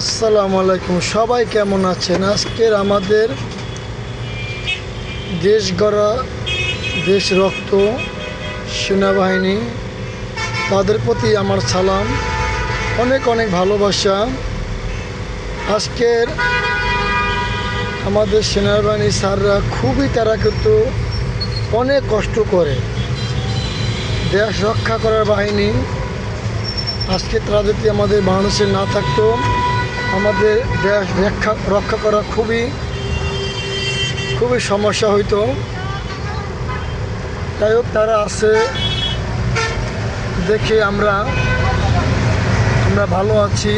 আসসালামু আলাইকুম। সবাই কেমন আছেন? আজকের আমাদের দেশ গড়া, দেশ রক্ত সেনাবাহিনী, তাদের প্রতি আমার সালাম। অনেক অনেক ভালোবাসা। আজকের আমাদের সেনাবাহিনী স্যাররা খুবই তারা কিন্তু অনেক কষ্ট করে দেশ রক্ষা করার বাহিনী। আজকে তারা যদি আমাদের বাংলাদেশে না থাকতো আমাদের দেশ রক্ষা রক্ষা করা খুবই খুবই সমস্যা হইতো। যাই হোক, তারা আছে দেখে আমরা আমরা ভালো আছি।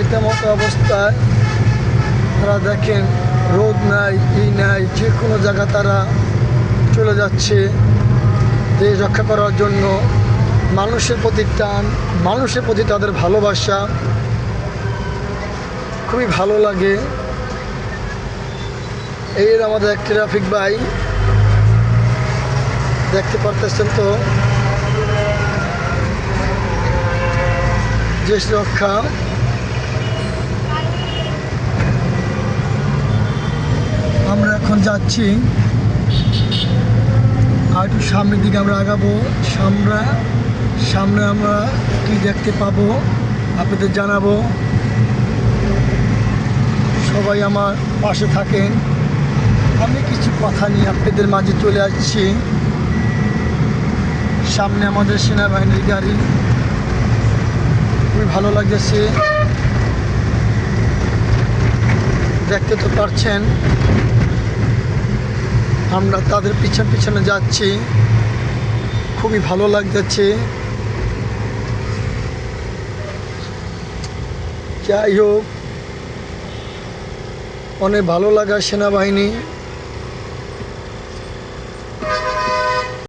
এটা মতো অবস্থায় তারা দেখেন, রোদ নাই, ই নাই যে কোনো জায়গা তারা চলে যাচ্ছে। দেশ রক্ষা করার জন্য মানুষের প্রতি টান, মানুষের প্রতি তাদের ভালোবাসা খুবই ভালো লাগে। হলো আমাদের এক ট্রাফিক ভাই, দেখতে পারতেছেন তো? দেশ রক্ষা। আমরা এখন যাচ্ছি। আর একটু সামনের দিকে আমরা আগাবো। সামনে সামনে আমরা কি দেখতে পাবো, আপনাদের জানাব। সবাই আমার পাশে থাকেন। আমি কিছু কথা নিয়ে আপনাদের মাঝে চলে আসছি। সামনে আমাদের সেনাবাহিনীর গাড়ি। খুবই ভালো লাগতেছে। দেখতে তো পারছেন। আমরা তাদের পিছন পিছনে যাচ্ছি। খুবই ভালো লাগতেছে। যাই হোক অনেক ভালো লাগা সেনাবাহিনী।